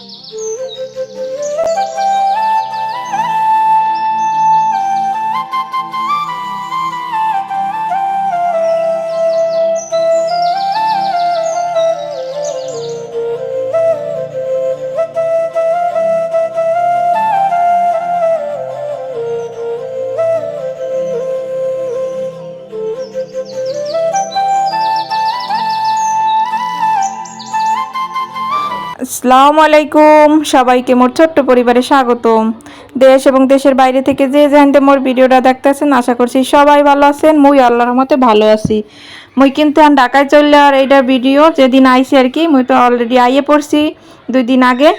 Música আসসালামু আলাইকুম। সবাইকে মোর ছোট্ট পরিবারে স্বাগতম। দেশ এবং দেশের বাইরে থেকে যে জানতে মোর ভিডিওটা দেখতেছেন, আশা করছি সবাই ভালো আছেন। মুই আল্লাহর মতে ভালো আছি। মুই কিন্তু আর ঢাকায় চললে আর এইটা ভিডিও, যেদিন আইছি আর কি, মুই তো অলরেডি আইয়ে পড়ছি দুই দিন আগে।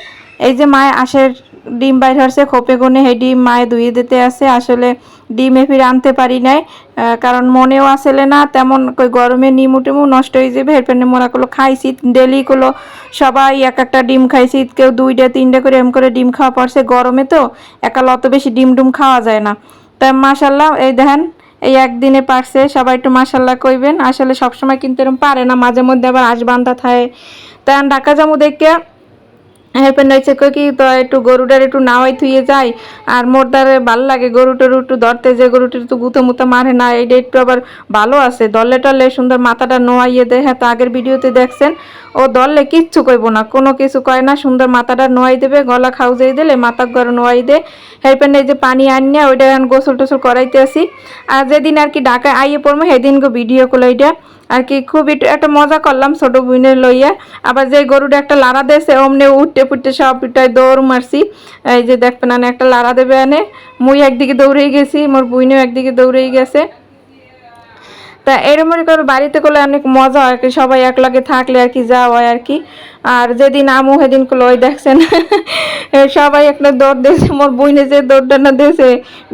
এই যে মায় আশের ডিম বাইর হচ্ছে খোপে গুনে সেই ডিম মায়ে ধুয়ে দিতে আছে। আসলে ডিম এফির আনতে পারি নাই কারণ মনেও আসলে না তেমন কই গরমে নিমু টিমু নষ্ট হয়ে যাবে। মোরা গুলো খাইছি ডেলি গুলো সবাই এক একটা ডিম খাইছি, কেউ দুইটা, তিনটা করে এম করে ডিম খাওয়া পড়ছে গরমে তো, একাল অত বেশি ডিম ডুম খাওয়া যায় না। তাই মাসাল্লাহ এই দেখেন, এই একদিনে পারছে, সবাই একটু মাসাল্লাহ কইবেন। আসলে সবসময় কিন্তু এরকম পারে না, মাঝে মধ্যে আবার আসবান্ধা থাকে। তাই ঢাকা যাব দেখে হেপেন রয়েছে কই কি তো একটু গরুটার একটু নাওয়াই থুয়ে যায় আর মোর দ্বারে ভালো লাগে গরু টরু একটু ধরতে, যে গরুটির তো গুঁতো মুতো মারে না এইটা একটু আবার ভালো আছে। দলে টলে সুন্দর মাথাটা নোয়াইয়ে দেয়। হ্যাঁ তো আগের ভিডিওতে দেখছেন, ও দললে কিচ্ছু কইব না, কোনো কিছু কয় না, সুন্দর মাথাটা নোয়াই দেবে, গলা খাউজাই দিলে মাথা ঘর নোয়াই দে। হেপেন এই যে পানি আনিয়া ওইটা এখন গোসল টোসল করাইতে আসি। আর যেদিন আর কি ঢাকায় আইয়ে পড়ব সেদিন গো ভিডিও করল ওইটা আর কি খুব একটা মজা করলাম ছোট বুইনের লইয়া। আবার যে গরুটা একটা লাড়া দেছে, অমনে উঠতে ফুটতে সব পিটায় দৌড় মারছি। এই যে দেখবেন আনে একটা লাড়া দেবে আনে মুই একদিকে দৌড়েই গেছি, মোর বুইনেও একদিকে দৌড়েই গেছে। তা এরকম করে, বাড়িতে করলে অনেক মজা হয় আর কি, সবাই একলগে থাকলে আর কি যাওয়া হয় আর কি। আর যেদিন আমু, সেদিন করল ওই দেখছেন, সবাই একটা দৌড় দিয়েছে মোর বইনে যে দৌড়টা না দিয়েছে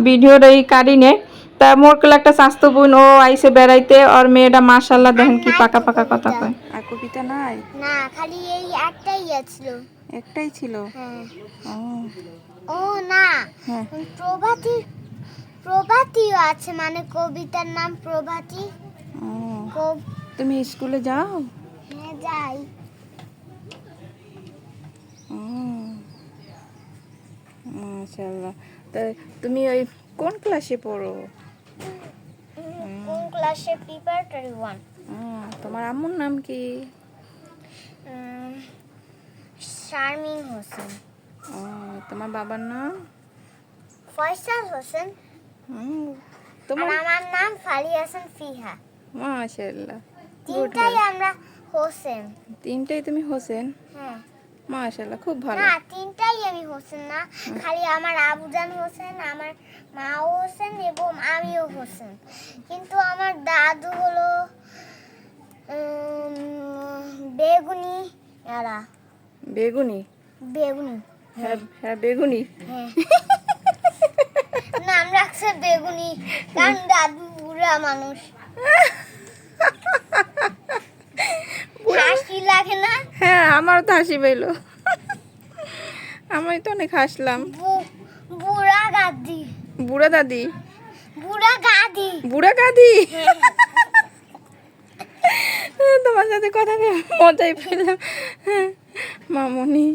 ভিডিওটা এই কাটিনে। তা মোর কলে একটা স্বাস্থ্য বোন ও আইসে বেড়াইতে ওর মেয়েটা মাশাল্লাহ দেখেন কি পাকা পাকা কথা কয়। আর কবিতা নাই? না খালি এই একটাই ছিল একটাই ছিল? হ্যাঁ। ও। ও না হ্যাঁ। প্রভাতী প্রভাতীও আছে মানে কবিতার নাম প্রভাতী। ও। তুমি স্কুলে যাও? হ্যাঁ যাই। ও। মাশাল্লাহ তা তুমি ওই কোন ক্লাসে পড়ো? ক্লাসে প্রিপারেটরি ওয়ান তোমার আম্মুর নাম কি? শারমিন হোসেন। ও তোমার বাবার নাম? ফয়সাল হোসেন। তোমার আমার নাম ফালি হাসান ফিহা। মাশাল্লাহ তিনটাই আমরা হোসেন। তিনটাই তুমি হোসেন? হ্যাঁ। মাশাল্লাহ খুব ভালো। না তিনটাই আমি হোসেন না। খালি আমার আবুজান হোসেন আমার মাও হোসেন এবং আমিও হোসেন। কিন্তু আমার দাদু হলো বেগুনি এরা। বেগুনি? বেগুনি। হ্যাঁ হ্যাঁ বেগুনি। হ্যাঁ। নাম রাখছে বেগুনি কারণ দাদু বুড়া মানুষ হাসি লাগে না হ্যাঁ আমারও তো হাসি পেল আমি তো অনেক হাসলাম। বুড়া গাদি বুড়া দাদি? বুড়া গাদি বুড়া গাদি তোমার সাথে কথা মজাই পেলাম। মামুনি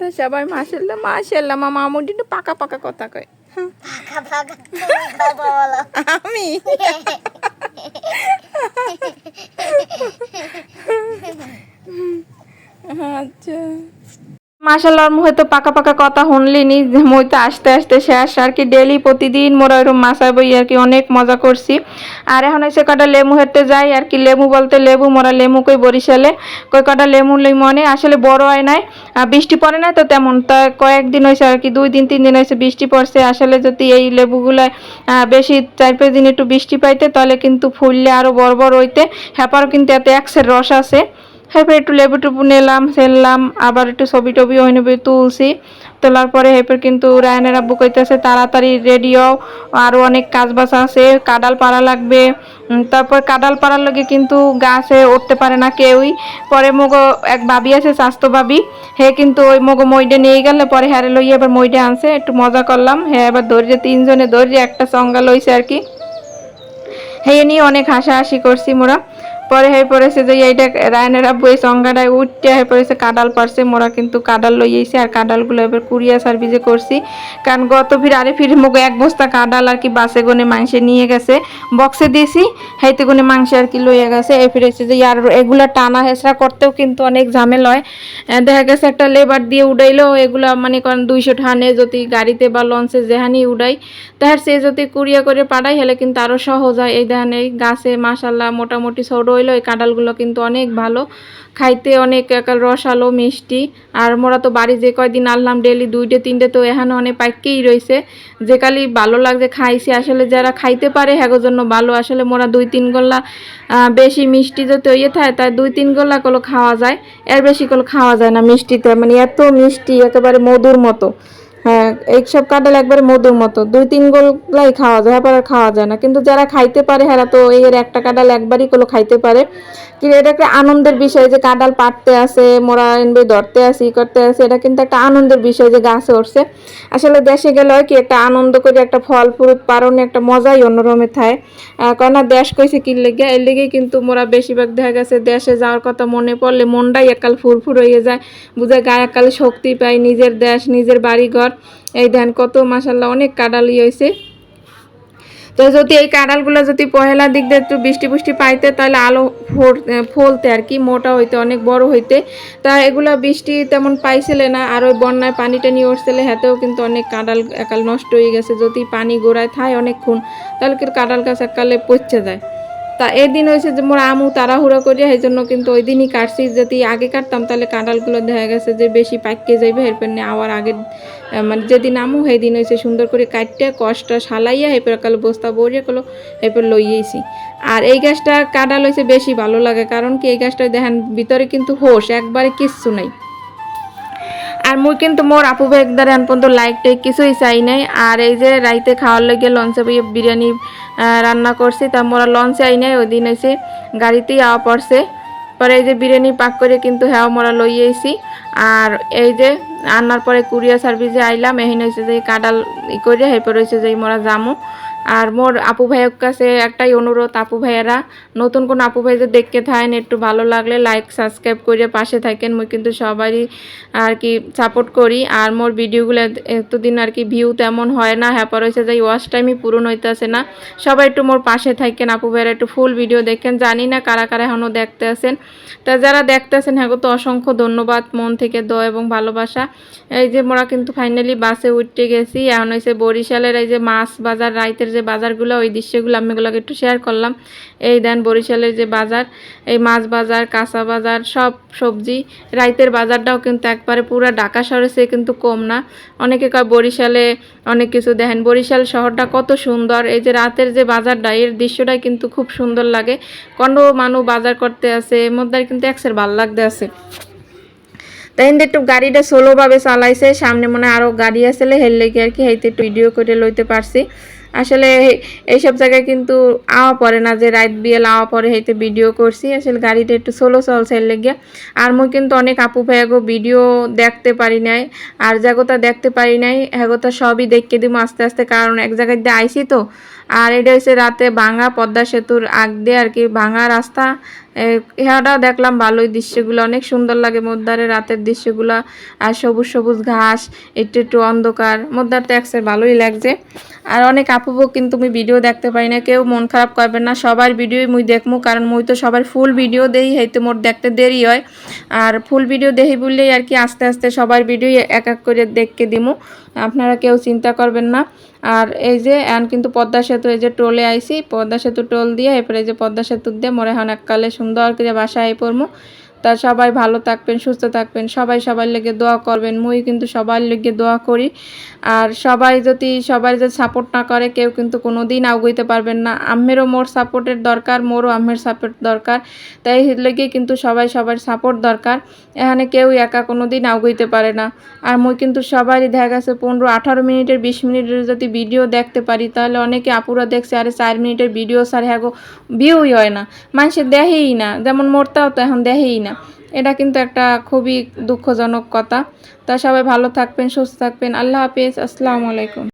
তো সবাই মাসাল্লাহ মাসাল্লাহ মা মামুনি একটু পাকা পাকা কথা কয়। হ্যাঁ, আমি? আচ্ছা মাশাল্লাহ মুখে তো পাকা পাকা কথা শুনলিনি যে মই তো আস্তে আস্তে শেষ আর কি ডেলি প্রতিদিন মোরা ওইরকম মাছাই বই আর কি অনেক মজা করছি। আর এখন এসে কটা লেবু হেঁটে যাই, আর কি লেবু বলতে লেবু, মোরা লেমু কই বরিশালে, কই কটা লেমু লই মনে, আসলে বড় হয় নাই। বৃষ্টি পড়ে না তো তেমন, তা কয়েকদিন হয়েছে আর কি, দুই দিন, তিন দিন হয়েছে বৃষ্টি পড়ছে। আসলে যদি এই লেবুগুলা বেশি চার পাঁচ দিন একটু বৃষ্টি পাইতে, তাহলে কিন্তু ফুললে আরও বড় বড় হইতে হ্যাপারও কিন্তু এতে একসের রস আছে। হেপে একটু লেবু টুবু নিলাম ফেললাম আবার একটু ছবি টবি হয়ে নেবে তুলছি। তোলার পরে হেপের কিন্তু রায়নের আব্বু কইতেছে, তাড়াতাড়ি রেডিও আরও অনেক কাজ বাসা আছে, কাডাল পাড়া লাগবে। তারপর কাডাল পাড়ার লগে কিন্তু গাছে উঠতে পারে না কেউই। পরে মগো এক ভাবি আছে, স্বাস্থ্য ভাবি, হে কিন্তু ওই মগো মইডে নিয়ে গেলে পরে হ্যারে লইয়ে এবার মইডে আনছে, একটু মজা করলাম। হ্যাঁ এবার ধৈর্য, তিনজনে ধৈর্য একটা সঙ্গা লইছে আর কি। হেয়ে নিয়ে অনেক হাসাহাসি করছি মোরা। পরে হয়ে পড়েছে যে এইটা রায়নের আব্বু এই চঙ্গাটায় উঠতে হয়ে পড়েছে, কাডাল পারছে, মোরা কিন্তু কাডাল লইয়েছি আর কাডালগুলো এবার কুরিয়া সার্ভিসে করছি। কারণ গত ফির আরে ফির মুখে এক বস্তা কাডাল আর কি বাসে গনে মাংসে নিয়ে গেছে বক্সে দিয়েছি, হাইতে গনে মাংস আর কি লইয়া গেছে। এই ফিরেছে যে আর এগুলা টানা হেসরা করতেও কিন্তু অনেক ঝামেলা হয়। দেখা গেছে একটা লেবার দিয়ে উড়াইলেও এগুলা মানে করেন দুইশো ঠানে যদি গাড়িতে বা লঞ্চে যেহানি উড়াই, তাহার সে যদি কুরিয়া করে পাঠাই হলে কিন্তু আরও সহজ হয়। এই দেখেন গাছে মাসাল্লাহ মোটামুটি ছোট হইল এই কাঁঠালগুলো কিন্তু অনেক ভালো। খাইতে অনেক রসালো, মিষ্টি। আর মোরা তো বাড়ি যে কয়দিন আনলাম ডেলি দুইটে, তিনটে তো এখানে অনেক পাইকেই রয়েছে যে কালি ভালো লাগছে খাইছি, আসলে যারা খাইতে পারে হ্যাগোর জন্য ভালো। আসলে মোরা দুই, তিন গোল্লা বেশি মিষ্টি যদি ইয়ে থাকে, তাই দুই, তিন গোল্লা কলো খাওয়া যায়। এর বেশি কলো খাওয়া যায় না মিষ্টিতে মানে এত মিষ্টি, একেবারে মধুর মতো। হ্যাঁ এইসব কাঁঠাল একবার মধুর মতো। দুই, তিন গোলাই খাওয়া যায়, আবার খাওয়া যায় না। কিন্তু যারা খাইতে পারে হ্যাঁ তো এর একটা কাঁঠাল একবারই কোনো খাইতে পারে। কিন্তু এটা একটা আনন্দের বিষয় যে কাঁঠাল পাড়তে আসে মোরা এনবে ধরতে আসি করতে আসে এটা কিন্তু একটা আনন্দের বিষয় যে গাছে উঠছে। আসলে দেশে গেলে হয় কি, একটা আনন্দ করে একটা ফল ফুরুত পারণে একটা মজাই অন্যরকমের থাকে। কেননা দেশ কইছে কি লেগে, এর লেগেই কিন্তু মোরা বেশিরভাগ দেখা গেছে দেশে যাওয়ার কথা মনে পড়লে মনটাই একাল ফুরফুর হয়ে যায়, বুঝে গায়ে একাল শক্তি পাই নিজের দেশ, নিজের বাড়ি ঘর এই ধ্যান কত মাসাল্লাহ অনেক কাডালি হয়েছে তো যদি এই কাঁড়ালগুলো যদি পহেলা দিক দিয়ে একটু বৃষ্টি পুষ্টি পাইতে, তাহলে আলো ফলতে আর কি, মোটা হইতে, অনেক বড় হইতে। তা এগুলো বৃষ্টি তেমন পাইছিলে না, আর ওই বন্যায় পানিটা নিয়ে উঠছিলে, হাতেও কিন্তু অনেক কাঁড়াল একাল নষ্ট হয়ে গেছে। যদি পানি গোড়ায় থায় অনেকক্ষণ, তাহলে কাঁড়াল গাছ এককালে পচে যায়। তা এদিন হয়েছে যে মোর আমু তাড়াহুড়ো করিয়া এই জন্য কিন্তু ওই দিনই কাটছি। যদি আগে কাটতাম তাহলে কাঁঠালগুলো দেখা গেছে যে বেশি পাকিয়ে যাইবে, এরপর আবার আগে মানে যেদিন আমু সেই দিন হয়েছে সুন্দর করে কাটতে, কষ্ট সালাইয়া এরপর কাল বস্তা বরিয়ে কলো, এরপর লইয়েছি আর এই গাছটা কাঁঠাল হয়েছে বেশি ভালো লাগে, কারণ কি এই গাছটা দেখেন ভিতরে কিন্তু হোস একবারে কিচ্ছু নাই। আর মুই কিন্তু মোর আপু ভাই একদারে পর্যন্ত লাইক টাইক কিছুই চাই নাই। আর এই যে রাইতে খাওয়ার লাগে লঞ্চে বিরিয়ানি রান্না করছি, তা মোরা লঞ্চে আই নাই, ওই দিন এসে গাড়িতেই আওয়া পড়ছে। পরে এই যে বিরিয়ানি পাক করে কিন্তু হ্যাঁ মোরা লই আইছি। আর এই যে আনার পরে কুরিয়ার সার্ভিসে আইলাম, এহিন হয়েছে যে কাডাল ই করে এরপর হয়েছে যে মোরা জামু আর মোর আপু ভাইয়ের কাছে একটাই অনুরোধ, আপু ভাইয়েরা, নতুন কোন আপু ভাইদের দেখতে থাকেন, একটু ভালো লাগলে লাইক সাবস্ক্রাইব করে পাশে থাকেন। মুই কিন্তু সবারই আর কি সাপোর্ট করি। আর মোর ভিডিওগুলো এতদিন আর কি ভিউ তেমন হয় না। হ্যাঁ পরে হয়েছে যে ওয়াচ টাইমই পূরণ হইতেছে না। সবাই একটু মোর পাশে থাকেন, আপু ভাইয়েরা একটু ফুল ভিডিও দেখেন। জানি না কারা কারা এখনও দেখতে আছেন। তা যারা দেখতে আছেন হ্যাঁ তো অসংখ্য ধন্যবাদ। মন থেকে দ এবং ভালোবাসা। এই যে মোরা কিন্তু ফাইনালি বাসে উঠতে গেছি। এখন হয়েছে বরিশালের এই যে মাছ বাজার রাইতের যে বাজারগুলো, ওই দৃশ্যগুলো আমি এগুলোকে একটু শেয়ার করলাম। এই দেন বরিশালের যে বাজার, এই মাছ বাজার, কাঁচা বাজার, সব সবজি, রাইতের বাজারটাও কিন্তু একবারে পুরো ঢাকা শহরে সে কিন্তু কম না। অনেকে কয় বরিশালে অনেক কিছু দেখেন। বরিশাল শহরটা কত সুন্দর, এই যে রাতের যে বাজারটা, এর দৃশ্যটাই কিন্তু খুব সুন্দর লাগে। কন্ড মানুষ বাজার করতে আছে এর মধ্যে কিন্তু একসের ভালো লাগতে আছে তাই একটু গাড়িটা সোলোভাবে চালাইছে, সামনে মনে আরও গাড়ি আসলে হেল লেগে আর কি, হেইতে একটু ভিডিও করে লইতে পারছি। আসলে এই- এইসব জায়গায় কিন্তু আওয়া পড়ে না, যে রাইট বিয়েল আওয়া পরে হইতে ভিডিও করছি। আসলে গাড়িটা একটু সোলো চলছে লেগে আর মুই কিন্তু অনেক আপু ভাইয়াগো ভিডিও দেখতে পারি নাই। আর জাগতা দেখতে পারি নাই হ্যাগোতা সবই দেখকে দিব আস্তে আস্তে। কারণ এক জায়গায় দিয়ে আইসি তো। আর এটা হচ্ছে রাতে ভাঙা পদ্মা সেতুর আগ দিয়ে আর কি ভাঙা রাস্তা। ইহাটাও দেখলাম ভালোই দৃশ্যগুলো। অনেক সুন্দর লাগে মদ্দারে রাতের দৃশ্যগুলো। আর সবুজ সবুজ ঘাস, একটু একটু অন্ধকার। মদ্দার তো একসের ভালোই লাগছে। আর অনেক আপুবো কিন্তু মুই ভিডিও দেখতে পাই না। কেউ মন খারাপ করবেন না। সবার ভিডিওই মুই দেখমু। কারণ মুই তো সবার ফুল ভিডিও দেই, হয়তো মোর দেখতে দেরি হয়। আর ফুল ভিডিও দেখি বললেই আর কি আস্তে আস্তে সবার ভিডিও এক এক করে দেখকে দিমু। আপনারা কেউ চিন্তা করবেন না। আর এই যে অ্যান কিন্তু পদ্মা সেতু, এই যে টোলে আইসি পদ্মা সেতু টোল দিয়ে, এরপরে এই যে পদ্মা সেতু দিয়ে মরে হন এককালে সুন্দর করে বাসায় পড়মু। তা সবাই ভালো থাকবেন, সুস্থ থাকবেন, সবাই সবার লেগে দোয়া করবেন, মুই কিন্তু সবার লেগে দোয়া করি। আর সবাই যদি সবাই যদি সাপোর্ট না করে, কেউ কিন্তু কোনো দিন আগুইতে পারবেন না। আম্মেরও মোর সাপোর্টের দরকার, মোরও আম্মের সাপোর্ট দরকার। তাই লেগে কিন্তু সবাই সবার সাপোর্ট দরকার। এখানে কেউ একা কোনো দিন আগুইতে পারে না। আর মুই কিন্তু সবারই দেখা গেছে পনেরো, আঠারো মিনিটের, বিশ মিনিটের যদি ভিডিও দেখতে পারি, তাহলে অনেকে আপুরা দেখছে, আরে চার মিনিটের ভিডিও স্যার হ্যাগো ভিউই হয় না। মানুষের দেখেই না। যেমন মোরটাও তো এখন দেখেই না। এটা কিন্তু একটা খুবই দুঃখজনক কথা। তা সবাই ভালো থাকবেন, সুস্থ থাকবেন। আল্লাহ হাফিজ। আসসালামু আলাইকুম।